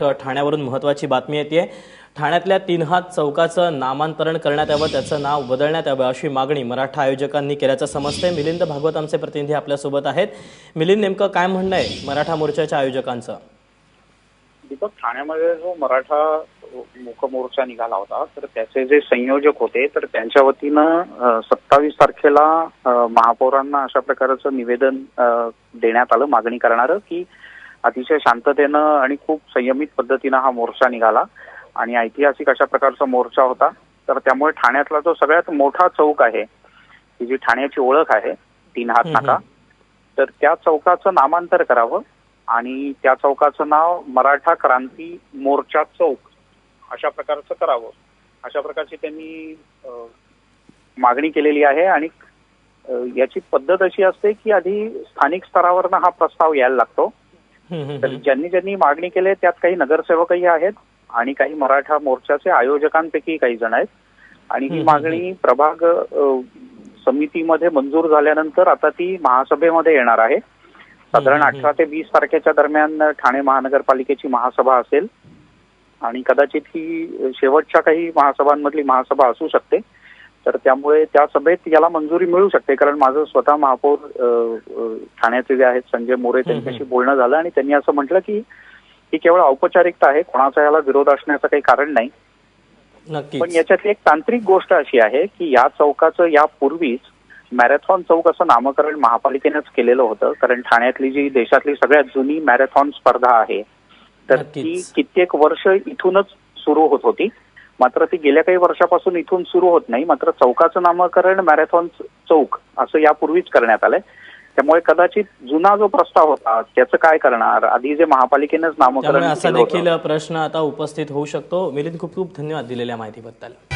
ठाण्यावरून महत्त्वाची बातमी येते ठाण्यातल्या तीनहात चौकाचं नामांतरण करण्यात यावं त्याचं नाव बदलण्यात यावं अशी मागणी मराठा आयोजकांनी केल्याचं समजतंय. मिलिंद भागवत आमचे प्रतिनिधी आपल्यासोबत आहेत. मिलिंद नेमकं काय म्हणणं आहे मराठा मोर्चाच्या आयोजकांचं? दीपक ठाण्यामध्ये जो मराठा मुखमोर्चा निघाला होता तर त्याचे जे संयोजक होते तर त्यांच्या वतीनं सत्तावीस तारखेला महापौरांना अशा प्रकारचं निवेदन देण्यात आलं मागणी करणारं की अतिशय शांततेनं आणि खूप संयमित पद्धतीनं हा मोर्चा निघाला. आणि ऐतिहासिक अशा प्रकारचा मोर्चा होता. तर त्यामुळे ठाण्यातला जो सगळ्यात मोठा चौक आहे ही जी ठाण्याची ओळख आहे तीन हात नाका तर त्या चौकाचं नामांतर करावं आणि त्या चौकाचं नाव मराठा क्रांती मोर्चा चौक अशा प्रकारचं करावं. अशा प्रकारची त्यांनी मागणी केलेली आहे आणि याची पद्धत अशी असते की आधी स्थानिक स्तरावरनं हा प्रस्ताव यायला लागतो. तर. ज्यांनी ज्यांनी मागणी केली त्यात काही नगरसेवकही आहेत आणि काही मराठा मोर्चाचे आयोजकांपैकी काही जण आहेत. आणि ही मागणी प्रभाग समितीमध्ये मंजूर झाल्यानंतर आता ती महासभेमध्ये येणार आहे. साधारण. अठरा ते वीस तारखेच्या दरम्यान ठाणे महानगरपालिकेची महासभा असेल. आणि कदाचित ही शेवटच्या काही महासभांमधली महासभा असू शकते. तर त्यामुळे त्या सभेत याला मंजुरी मिळू शकते. कारण माझं स्वतः महापौर ठाण्याचे जे आहेत संजय मोरे त्यांच्याशी बोलणं झालं आणि त्यांनी असं म्हटलं की ही केवळ औपचारिकता आहे. कोणाचा याला विरोध असण्याचं काही कारण नाही. पण याच्यातली एक तांत्रिक गोष्ट अशी आहे की या चौकाचं यापूर्वीच मॅरेथॉन चौक असं नामकरण महापालिकेनेच केलेलं होतं. कारण ठाण्यातली जी देशातली सगळ्यात जुनी मॅरेथॉन स्पर्धा आहे तर ती. कित्येक वर्ष इथूनच सुरू होत होती. मात्र ती गेल्या काही वर्षापासून इथून सुरू होत नाही. मात्र चौकाचं नामकरण मॅरेथॉन चौक असं यापूर्वीच करण्यात आलंय. त्यामुळे कदाचित जुना जो प्रस्ताव होता त्याचं काय करणार? आधी जे महापालिकेनेच नामकरण असा देखील प्रश्न आता उपस्थित होऊ शकतो. मिलिंद खूप खूप धन्यवाद दिलेल्या माहितीबद्दल.